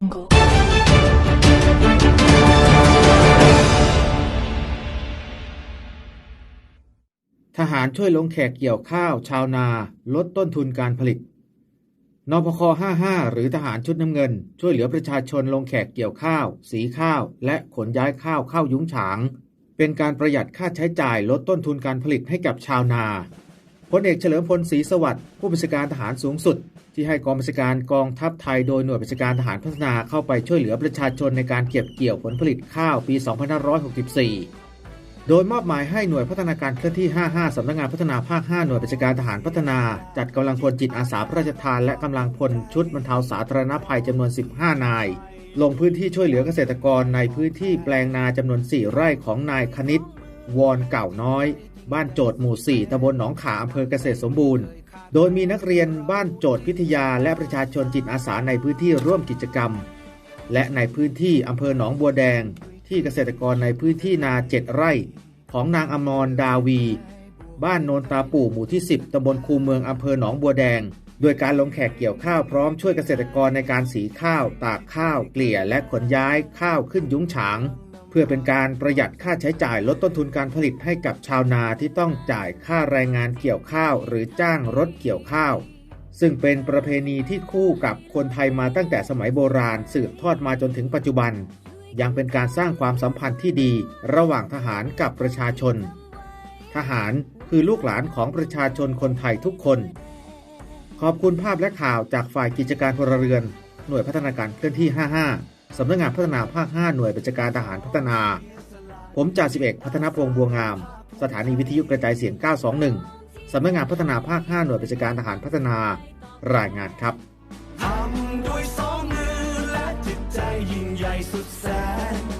ทหารช่วยลงแขกเกี่ยวข้าว ชาวนา ลดต้นทุนการผลิต นพค 55 หรือทหารชุดน้ำเงิน ช่วยเหลือประชาชนลงแขกเกี่ยวข้าว สีข้าว และขนย้ายข้าวเข้ายุ้งฉาง เป็นการประหยัดค่าใช้จ่ายลดต้นทุนการผลิตให้กับชาวนาพลเอกเฉลิมพลศรีสวัสดิ์ผู้บัญชาการทหารสูงสุด ที่ให้กองบัญชาการกองทัพไทยโดยหน่วยบัญชาการทหารพัฒนาเข้าไปช่วยเหลือประชาชนในการเก็บเกี่ยวผลผลิตข้าวปี 2564 โดยมอบหมายให้หน่วยพัฒนาการเคลื่อนที่ 55 สำนักงานพัฒนาภาค 5 หน่วยบัญชาการทหารพัฒนา จัดกำลังพลจิตอาสาพระราชทานและกำลังพลชุดบรรเทาสาธารณภัยจำนวน 15 นาย ลงพื้นที่ช่วยเหลือเกษตรกรในพื้นที่แปลงนาจำนวน 4 ไร่ของนายคณิตวอนเก่าน้อย บ้านโจทย์หมู่ 4ตำบลหนองขาอำเภอเกษตรสมบูรณ์ โดยมีนักเรียนบ้านโจทย์พิทยาและประชาชนจิตอาสาในพื้นที่ร่วมกิจกรรม และในพื้นที่อำเภอหนองบัวแดง ที่เกษตรกรในพื้นที่นาเจ็ดไร่ ของนางอมรดาวี บ้านโนนตาปู่หมู่ที่ 10ตำบลคูเมืองอำเภอหนองบัวแดง โดยการลงแขกเกี่ยวข้าวพร้อมช่วยเกษตรกรในการสีข้าว ตากข้าว เกลี่ยและขนย้ายข้าวขึ้นยุ้งฉาง เพื่อเป็นการประหยัดค่าใช้จ่ายลดต้นทุนการผลิตให้กับชาวนาที่ต้องจ่ายค่าแรงงานเกี่ยวข้าว หรือจ้างรถเกี่ยวข้าว ซึ่งเป็นประเพณีที่คู่กับคนไทยมาตั้งแต่สมัยโบราณสืบทอดมาจนถึงปัจจุบัน ยังเป็นการสร้างความสัมพันธ์ที่ดีระหว่างทหารกับประชาชน ทหารคือลูกหลานของประชาชนคนไทยทุกคน ขอบคุณภาพและข่าวจากฝ่ายกิจการพลเรือน หน่วยพัฒนาการเคลื่อนที่ 55 สำนักงานพัฒนาภาค 5 หน่วยบัญชาการทหารพัฒนา ผมจ่าสิบเอกพัฒนพงษ์บัวงาม สถานีวิทยุกระจายเสียง 921 สำนักงานพัฒนาภาค 5 หน่วยบัญชาการทหารพัฒนารายงานครับทำด้วยสองมือและจิตใจยิ่งใหญ่สุดแสน